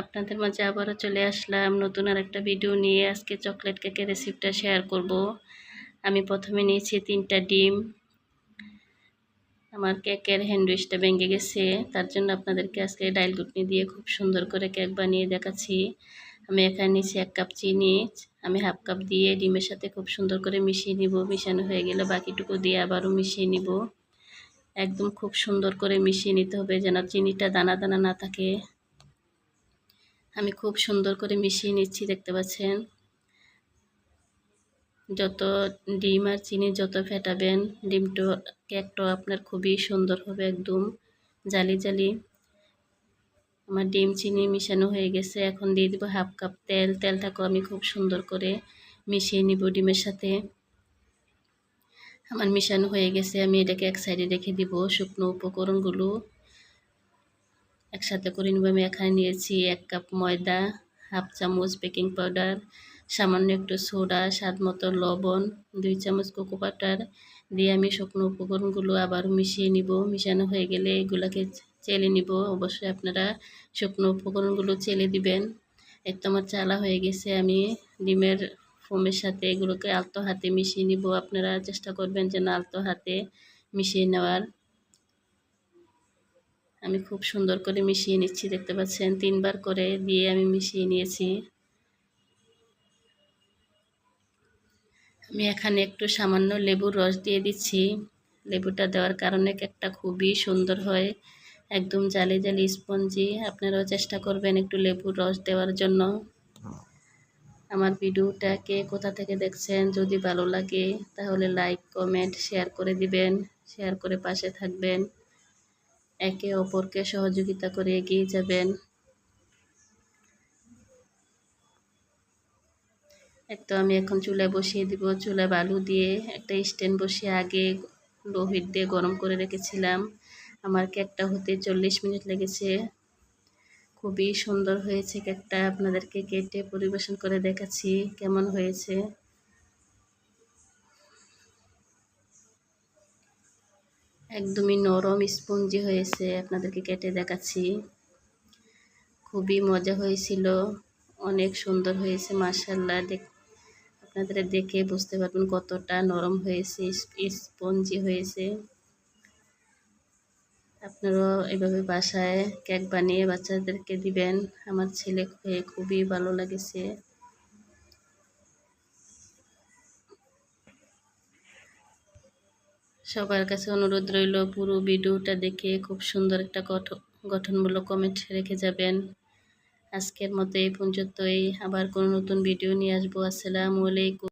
আপনাদের মাঝে আবারও চলে আসলাম নতুন আর একটা ভিডিও নিয়ে। আজকে চকলেট কেকের রেসিপিটা শেয়ার করব। আমি প্রথমে নিয়েছি তিনটা ডিম। আমার কেকের হ্যান্ডউইচটা ভেঙে গেছে। তার জন্য আপনাদেরকে আজকে ডাইল গুটনি দিয়ে খুব সুন্দর করে কেক বানিয়ে দেখাচ্ছি। আমি এখানে নিয়েছি এক কাপ চিনি। আমি হাফ কাপ দিয়ে ডিমের সাথে খুব সুন্দর করে মিশিয়ে নিব। মিশানো হয়ে গেলে বাকিটুকু দিয়ে আবারও মিশিয়ে নিব। একদম খুব সুন্দর করে মিশিয়ে নিতে হবে যেন চিনিটা দানা দানা না থাকে। আমি খুব সুন্দর করে মিশিয়ে নিচ্ছি, দেখতে পাচ্ছেন? যত ডিম আর চিনি যত ফেটাবেন, ডিমটো, কেকটা আপনার খুবই সুন্দর হবে একদম, জালি জালি। আমার ডিম, চিনি মিশানো হয়ে গেছে, এখন দিয়ে দিব হাফ কাপ তেল। তেলটাকেও আমি খুব সুন্দর করে মিশিয়ে নিব ডিমের সাথে। আমার মিশানো হয়ে গেছে, আমি এটাকে এক সাইডে রেখে দিব শুকনো উপকরণগুলো। একসাথে করে নিব। আমি এখানে নিয়েছি এক কাপ ময়দা, হাফ চামচ বেকিং পাউডার, সামান্য একটু সোডা, স্বাদ মতো লবণ, দুই চামচ কোকো পাউডার দিয়ে আমি শুকনো উপকরণগুলো আবার মিশিয়ে নিব। মিশানো হয়ে গেলে এগুলাকে চেলে নিব। অবশ্যই আপনারা শুকনো উপকরণগুলো চেলে দিবেন। একটু আমার চালা হয়ে গেছে, আমি ডিমের ফোমের সাথে এগুলোকে আলতো হাতে মিশিয়ে নিব। আপনারা চেষ্টা করবেন যেন আলতো হাতে মিশিয়ে নেওয়ার। আমি খুব সুন্দর করে মিশিয়ে নিচ্ছি, দেখতে পাচ্ছেন? তিনবার করে দিয়ে আমি মিশিয়ে নিয়েছি। আমি এখানে একটু সামান্য লেবুর রস দিয়ে দিচ্ছি। লেবুটা দেওয়ার কারণে কেকটা খুবই সুন্দর হয়, একদম জালি জালি স্পঞ্জি। আপনারাও চেষ্টা করবেন একটু লেবুর রস দেওয়ার জন্য। আমার ভিডিওটাকে কোথা থেকে দেখছেন, যদি ভালো লাগে তাহলে লাইক, কমেন্ট, শেয়ার করে দিবেন। শেয়ার করে পাশে থাকবেন। একে অপরকে সহযোগিতা করে এগিয়ে যাবেন। তো আমি এখন চুলায় বসিয়ে দিব। চুলায় বালু দিয়ে একটা স্ট্যান্ড বসিয়ে আগে লো হিট দিয়ে গরম করে রেখেছিলাম। আমার কেকটা হতে চল্লিশ মিনিট লেগেছে। খুবই সুন্দর হয়েছে কেকটা। আপনাদেরকে কেটে পরিবেশন করে দেখাচ্ছি কেমন হয়েছে। একদমই নরম স্পঞ্জি হয়েছে, আপনাদেরকে কেটে দেখাচ্ছি। খুবই মজা হয়েছিল, অনেক সুন্দর হয়েছে মার্শাল্লাহ দেখ, আপনাদের দেখে বুঝতে পারবেন কতটা নরম হয়েছে স্পঞ্জি হয়েছে। আপনারাও এভাবে বাসায় কেক বানিয়ে বাচ্চাদেরকে দিবেন। আমার ছেলে খুবই ভালো লাগেছে। সবার কাছে অনুরোধ রইল, পুরো ভিডিওটা দেখে খুব সুন্দর একটা গঠনমূলক কমেন্ট রেখে যাবেন। আজকের মতো এই পর্যন্তই। আবার কোনো নতুন ভিডিও নিয়ে আসব। আসসালামু আলাইকুম।